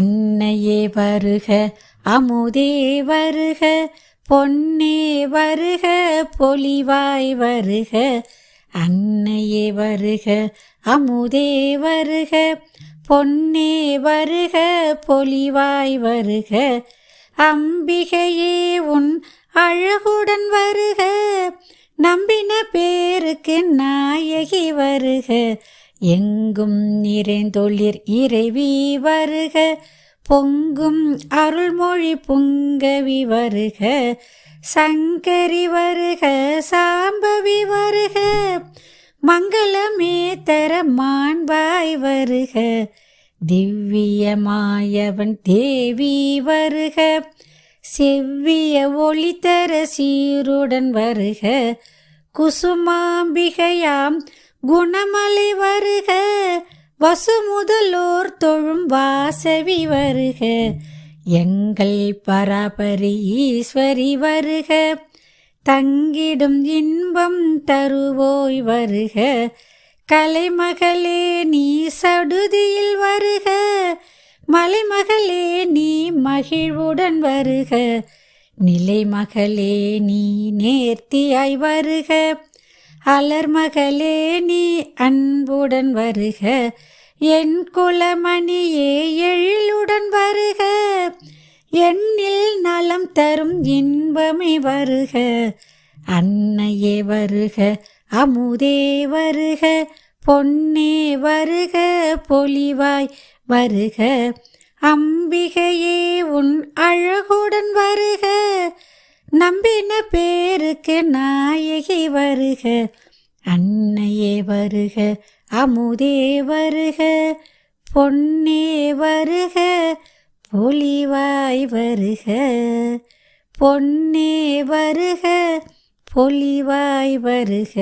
அன்னையே வருக அமுதே வருக பொன்னே வருக பொலிவாய் வருக. அன்னையே வருக அமுதே வருக பொன்னே வருக பொலிவாய் வருக. அம்பிகையே உன் அழகுடன் வருக நம்பின பேருக்கு நாயகி வருக. எங்கும் நிறைந்தொளிர் இறைவி வருக பொங்கும் அருள்மொழி புங்கவி வருக சங்கரி வருக சாம்பவி வருக மங்களமே தர மாண்பாய் வருக திவ்யமாயவன் தேவி வருக செவ்விய ஒளி தர சீருடன் வருக குசுமாம்பிகையாம் குணமலை வருக வசுமுதலோர் தொழும் வாசவி வருக. எங்கள் பராபரி ஈஸ்வரி வருக தங்கிடும் இன்பம் தருவோய் வருக. கலைமகளே நீ சடுதியில் வருக மலைமகளே நீ மகிழ்வுடன் வருக. நிலைமகளே நீ நேர்த்தியாய் வருக. அலர்மகளே நீ அன்புடன் வருக. என் குலமணியே எழிலுடன் வருக. எண்ணில் நலம் தரும் இன்பமே வருக. அன்னையே வருக அமுதே வருக. பொன்னே வருக பொலிவாய் வருக. அம்பிகையே உன் அழகுடன் வருக. நம்பின பேருக்கு நாயகி வருக அன்னையே வருக அமுதே வருக பொன்னே வருக பொலிவாய் வருக பொன்னே வருக பொலிவாய் வருக.